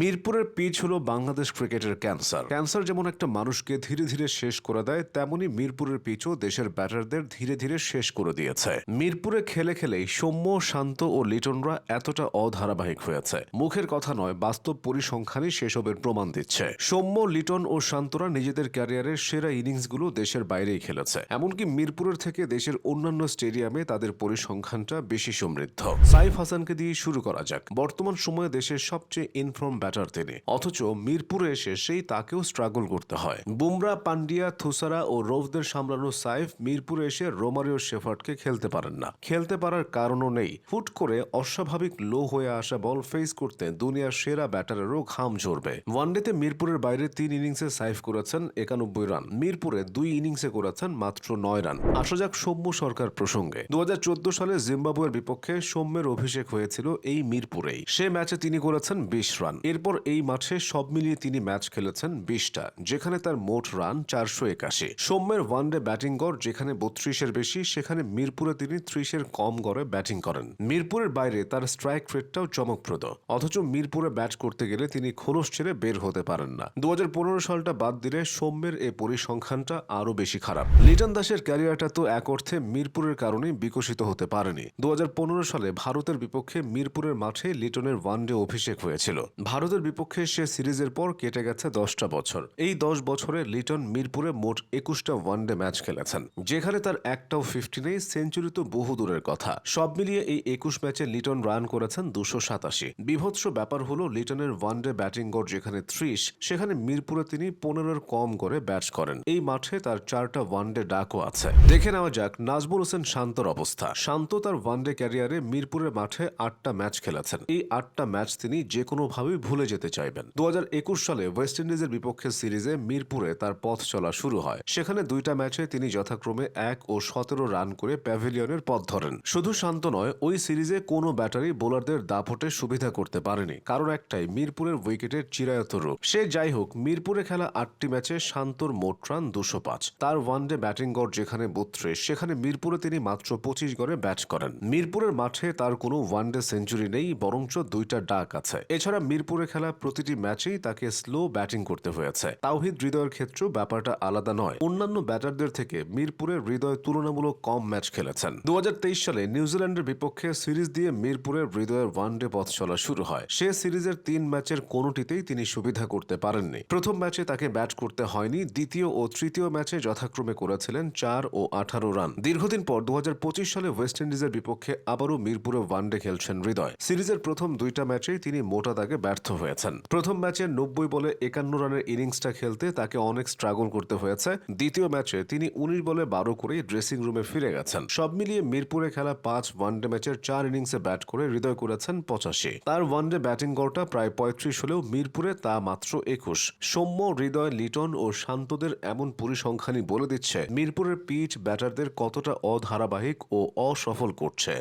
মিরপুরের পিচ হলো বাংলাদেশ ক্রিকেটের ক্যান্সার। ক্যান্সার যেমন একটা মানুষকে ধীরে ধীরে শেষ করে দেয় তেমনি মিরপুরের পিচও দেশের ব্যাটারদের ধীরে ধীরে শেষ করে দিয়েছে। মিরপুরে খেলে খেলেই সৌম্য, শান্ত ও লিটনরা এতটা অধারাবাহিক হয়েছে। মুখের কথা নয়, বাস্তব পরিসংখ্যানই সেসবের প্রমাণ দিচ্ছে। সৌম্য, লিটন ও শান্তরা নিজেদের ক্যারিয়ারের সেরা ইনিংসগুলো দেশের বাইরেই খেলেছে। এমনকি মিরপুরের থেকে দেশের অন্যান্য স্টেডিয়ামে তাদের পরিসংখ্যানটা বেশি সমৃদ্ধ। সাইফ হাসানকে দিয়ে শুরু করা যাক। বর্তমান সময়ে দেশের সবচেয়ে ইনফর্ম ব্যাটার তিনি। অথচ মিরপুরে এসে সেই তাকেও স্ট্রাগল করতে হয়। বুমরা, পান্ডিয়া, থুসারা ও রোভদের সামলানো সাইফ মিরপুরে এসে রোমারিও শেফার্ডকে খেলতে পারেন না। খেলতে পারার কারণও নেই। হুট করে অস্বাভাবিক লো হয়ে আসা বল ফেস করতে দুনিয়ার সেরা ব্যাটারেরও ঘাম ঝরবে। ওয়ানডেতে মিরপুরের বাইরে তিন ইনিংসে সাইফ করেছেন একানব্বই রান। মিরপুরে দুই ইনিংসে করেছেন মাত্র নয় রান। আসা যাক সৌম্য সরকার প্রসঙ্গে। দু হাজার চোদ্দ সালে জিম্বাবুয়ের বিপক্ষে সৌম্যের অভিষেক হয়েছিল এই মিরপুরেই। সে ম্যাচে তিনি করেছেন বিশ রান। এরপর এই মাঠে সব মিলিয়ে তিনি ম্যাচ খেলেছেন বিশটা, যেখানে তার মোট রান চারশো একাশি। সৌম্যের ওয়ানডে ব্যাটিং গড় যেখানে বত্রিশের বেশি, সেখানে মিরপুরে তিনি ত্রিশের কম গড়ে ব্যাটিং করেন। মিরপুরের বাইরে তার স্ট্রাইক রেটটাও চমকপ্রদ, অথচ মিরপুরে ব্যাট করতে গেলে তিনি খোলস ছেড়ে বের হতে পারেন না। দু হাজার পনেরো সালটা বাদ দিলে সৌম্যের এ পরিসংখ্যানটা আরও বেশি খারাপ। লিটন দাসের ক্যারিয়ারটা তো এক অর্থে মিরপুরের কারণেই বিকশিত হতে পারেনি। দু হাজার পনেরো সালে ভারতের বিপক্ষে মিরপুরের মাঠে লিটনের ওয়ানডে অভিষেক হয়েছিল। ভারতের বিপক্ষে সে সিরিজের পর কেটে গেছে দশটা বছর। এই দশ বছরে লিটন মিরপুরে মোট একুশটা ওয়ানডে ম্যাচ খেলেছেন, যেখানে তার একটাও ফিফটি নেই, সেঞ্চুরি তো বহু দূরের কথা। সব মিলিয়ে এই একুশ ম্যাচে লিটন রান করেছেন দুশো সাতাশি। বিভৎস ব্যাপার হলো লিটনের ওয়ানডে ব্যাটিং গড় যেখানে ত্রিশ, সেখানে মিরপুরে তিনি পনেরোর কম করে ব্যাট করেন। এই মাঠে তার চারটা ওয়ানডে ডাকও আছে। দেখে নেওয়া যাক, নাজমুল হোসেন শান্তর অবস্থা। শান্ত তার ওয়ানডে ক্যারিয়ারে মিরপুরের মাঠে আটটা ম্যাচ খেলেছেন। এই আটটা ম্যাচ তিনি যে কোনোভাবেই ভুলে যেতে চাইবেন। দু হাজার একুশ সালে ওয়েস্ট ইন্ডিজের বিপক্ষে সিরিজে মিরপুরে তার পথ চলা শুরু হয়। সেখানে দুইটা ম্যাচে তিনি যথাক্রমে এক ও সতেরো রান করে প্যাভিলিয়নের পথ ধরেন। শুধু শান্ত নয়, ওই সিরিজে কোনো ব্যাটারি বোলারদের দাপটে সুবিধা করতে পারেনি। কারণ একটাই, মিরপুরের উইকেটের চিরায়ত রূপ। সে যাই হোক, মিরপুরে খেলা আটটি ম্যাচে শান্তর মোট রান দুশো পাঁচ। তার ওয়ানডে ব্যাটিং গড় যেখানে বত্রিশ, সেখানে মিরপুরে তিনি মাত্র পঁচিশ গড়ে ব্যাট করেন। মিরপুরের মাঠে তার কোনো ওয়ানডে সেঞ্চুরি নেই, বরঞ্চ দুইটা ডাক আছে। এছাড়া মিরপুরে খেলা প্রতিটি ম্যাচেই তাকে স্লো ব্যাটিং করতে হয়েছে। তাওহিদ হৃদয়ের ক্ষেত্রেও ব্যাপারটা আলাদা নয়। অন্যান্য ব্যাটারদের থেকে মিরপুরে হৃদয় তুলনামূলক কম ম্যাচ খেলেছেন। দু হাজার তেইশ সালে নিউজিল্যান্ডের বিপক্ষে সিরিজ দিয়ে মিরপুরে হৃদয়ের ওয়ানডে পথ চলা শুরু হয়। সে সিরিজের তিন ম্যাচের কোনোটিতেই তিনি সুবিধা করতে পারেননি। প্রথম ম্যাচে তাকে ব্যাট করতে হয়নি। দ্বিতীয় ও তৃতীয় ম্যাচে যথাক্রমে করেছিলেন চার ও আঠারো রান। দীর্ঘদিন পর দু হাজার পঁচিশ সালে ওয়েস্ট ইন্ডিজের বিপক্ষে আবারও মিরপুরে ওয়ানডে খেলছেন হৃদয়। সিরিজের প্রথম দুইটা ম্যাচেই তিনি মোটা দাগে ব্যর্থ হয়েছেন। প্রথম ম্যাচে নব্বই বলে একান্ন রানের ইনিংসটা খেলতে তাকে অনেক স্ট্রাগল করতে হয়েছে। দ্বিতীয় ম্যাচে তিনি উনিশ বলে বারো করেই ড্রেসিং রুমে ফিরে গেছেন। সব মিলিয়ে মিরপুরে খেলা পাঁচ ওয়ানডে ম্যাচের চার ইনিংসে ব্যাট করে হৃদয় করেছেন পঁচাশি। তার ওয়ানডে ব্যাটিং গড়টা প্রায় পঁয়ত্রিশ হলেও মিরপুরে তা মাত্র একুশ। সৌম্য, হৃদয়, লিটন ও শান্তদের এমন পরিসংখ্যানই বলে দিচ্ছে, মিরপুরের পিচ ব্যাটারদের কতটা অধারাবাহিক ও অসফল করছে।